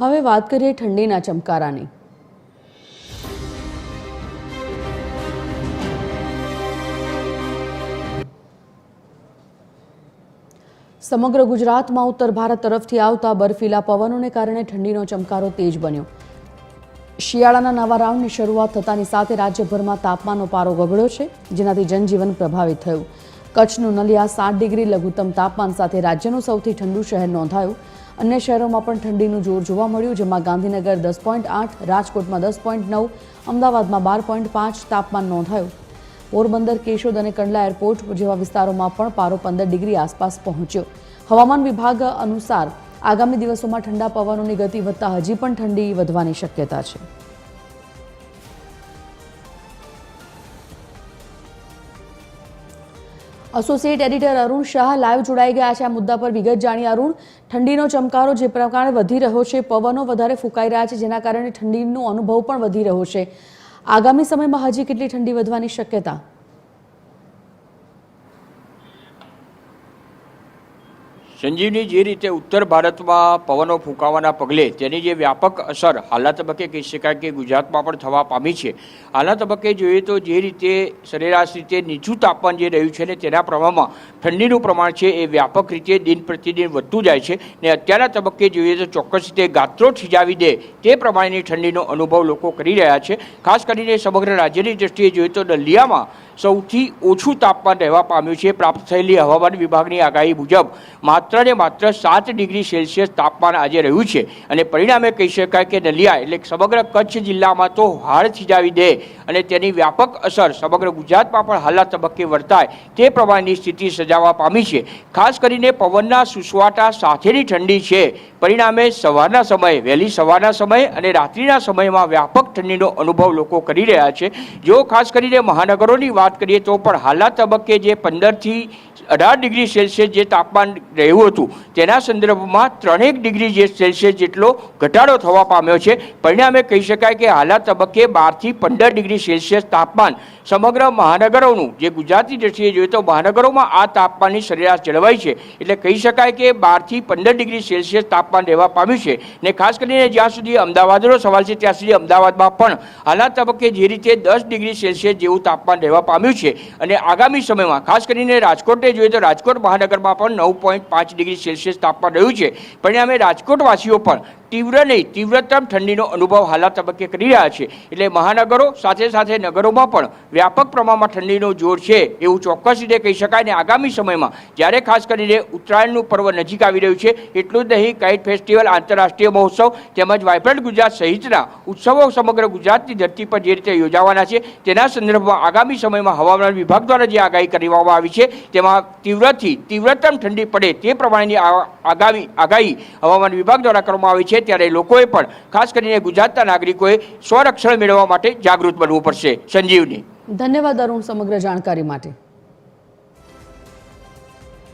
હવે વાત કરીએ ઠંડીના ચમકારાની. સમગ્ર ગુજરાતમાં ઉત્તર ભારત તરફથી આવતા બર્ફીલા પવનોને કારણે ઠંડીનો ચમકારો તેજ બન્યો. શિયાળાના નવા રાઉન્ડની શરૂઆત થતાની સાથે રાજ્યભરમાં તાપમાનનો પારો ગગડ્યો છે, જેનાથી જનજીવન પ્રભાવિત થયું. કચ્છનું નલિયા સાત ડિગ્રી લઘુત્તમ તાપમાન સાથે રાજ્યનું સૌથી ઠંડુ શહેર નોંધાયું. અન્ય શહેરોમાં પણ ઠંડીનું જોર જોવા મળ્યું, જેમાં ગાંધીનગર દસ પોઈન્ટ આઠ, રાજકોટમાં દસ પોઈન્ટ નવ, અમદાવાદમાં બાર પોઈન્ટ પાંચ, તાપમાન નોંધાયું. પોરબંદર, કેશોદ અને કંડલા એરપોર્ટ જેવા વિસ્તારોમાં પણ પારો પંદર ડિગ્રી આસપાસ પહોંચ્યો. હવામાન વિભાગ અનુસાર આગામી દિવસોમાં ઠંડા પવનોની ગતિ વધતા હજી પણ ઠંડી વધવાની શક્યતા છે. Associate editor Arun Shah live જોડાઈ ગયા છે. આ મુદ્દા પર વિગત જાણી અરુણ, ઠંડીનો ચમકારો જે પ્રકારે વધી રહ્યો છે, પવનો વધારે ફૂંકાઈ રહ્યા છે, જેના કારણે ઠંડીનો અનુભવ પણ વધી રહ્યો છે. આગામી સમયમાં હજી કેટલી ઠંડી વધવાની શક્યતા? સંજીવની જે રીતે ઉત્તર ભારતમાં પવનો ફૂંકાવાના પગલે તેની જે વ્યાપક અસર હાલના તબક્કે કહી શકાય કે ગુજરાતમાં પણ થવા પામી છે. હાલના તબક્કે જોઈએ તો જે રીતે સરેરાશ રીતે નીચું તાપમાન જે રહ્યું છે ને તેના પ્રમાણમાં ઠંડીનું પ્રમાણ છે એ વ્યાપક રીતે દિન પ્રતિદિન વધતું જાય છે ને અત્યારના તબક્કે જોઈએ તો ચોક્કસ રીતે ગાત્રો થીજાવી દે તે પ્રમાણેની ઠંડીનો અનુભવ લોકો કરી રહ્યા છે. ખાસ કરીને સમગ્ર રાજ્યની દ્રષ્ટિએ જોઈએ તો નલિયામાં સૌથી ઓછું તાપમાન રહેવા પામ્યું છે. પ્રાપ્ત થયેલી હવામાન વિભાગની આગાહી મુજબ માત્ર ને માત્ર સાત ડિગ્રી સેલ્સિયસ તાપમાન આજે રહ્યું છે અને પરિણામે કહી શકાય કે નલિયા એટલે સમગ્ર કચ્છ જિલ્લામાં તો હાડ થીજાવી દે અને તેની વ્યાપક અસર સમગ્ર ગુજરાતમાં પણ હાલના તબક્કે વર્તાય તે પ્રમાણેની સ્થિતિ સજાવવા પામી છે. ખાસ કરીને પવનના સુસવાટા સાથેની ઠંડી છે. પરિણામે સવારના સમયે, વહેલી સવારના સમયે અને રાત્રિના સમયમાં વ્યાપક ઠંડીનો અનુભવ લોકો કરી રહ્યા છે. જો ખાસ કરીને મહાનગરોની વાત કરીએ તો પણ હાલના તબક્કે જે પંદરથી અઢાર ડિગ્રી સેલ્સિયસ જે તાપમાન રહ્યું હતું, તેના સંદર્ભમાં ત્રણેક ડિગ્રી જે સેલ્સિયસ જેટલો ઘટાડો થવા પામ્યો છે. પરિણામે કહી શકાય કે હાલના તબક્કે બારથી પંદર ડિગ્રી સેલ્સિયસ તાપમાન સમગ્ર મહાનગરોનું, જે ગુજરાતની દ્રષ્ટિએ જોઈએ તો મહાનગરોમાં આ તાપમાનની સરેરાશ જળવાઈ છે. એટલે કહી શકાય કે બારથી પંદર ડિગ્રી સેલ્સિયસ તાપમાન રહેવા પામ્યું છે. ને ખાસ કરીને જ્યાં સુધી અમદાવાદનો સવાલ છે, ત્યાં સુધી અમદાવાદમાં પણ હાલના તબક્કે જે રીતે દસ ડિગ્રી સેલ્સિયસ જેવું તાપમાન રહેવા પામ્યું છે. અને આગામી સમયમાં, ખાસ કરીને રાજકોટે જોઈએ તો રાજકોટ મહાનગરમાં પણ નવ પોઈન્ટ પાંચ ડિગ્રી સેલ્સિયસ તાપમાન રહ્યું છે. પરિણામે રાજકોટવાસીઓ પણ તીવ્ર નહીં, તીવ્રતમ ઠંડીનો અનુભવ હાલા તબક્કે કરી રહ્યા છે. એટલે મહાનગરો, સાથે સાથે નગરોમાં પણ વ્યાપક પ્રમાણમાં ઠંડીનો જોર છે એવું ચોક્કસ રીતે કહી શકાય ને આગામી સમયમાં જ્યારે ખાસ કરીને ઉત્તરાયણનું પર્વ નજીક આવી રહ્યું છે, એટલું જ નહીં, કાઇટ ફેસ્ટિવલ, આંતરરાષ્ટ્રીય મહોત્સવ તેમજ વાઇબ્રન્ટ ગુજરાત સહિતના ઉત્સવો સમગ્ર ગુજરાતની ધરતી પર જે રીતે યોજાવાના છે, તેના સંદર્ભમાં આગામી સમયમાં હવામાન વિભાગ દ્વારા જે આગાહી કરવામાં આવી છે, તેમાં તીવ્રથી તીવ્રતમ ઠંડી પડે તે પ્રમાણેની આગામી, આગાહી હવામાન વિભાગ દ્વારા કરવામાં આવી ત્યારે લોકોએ પણ, ખાસ કરીને ગુજરાતના નાગરિકોએ સ્વરક્ષણ મેળવવા માટે જાગૃત બનવું પડશે. સંજીવની. ધન્યવાદ અરુણ સમગ્ર જાણકારી માટે.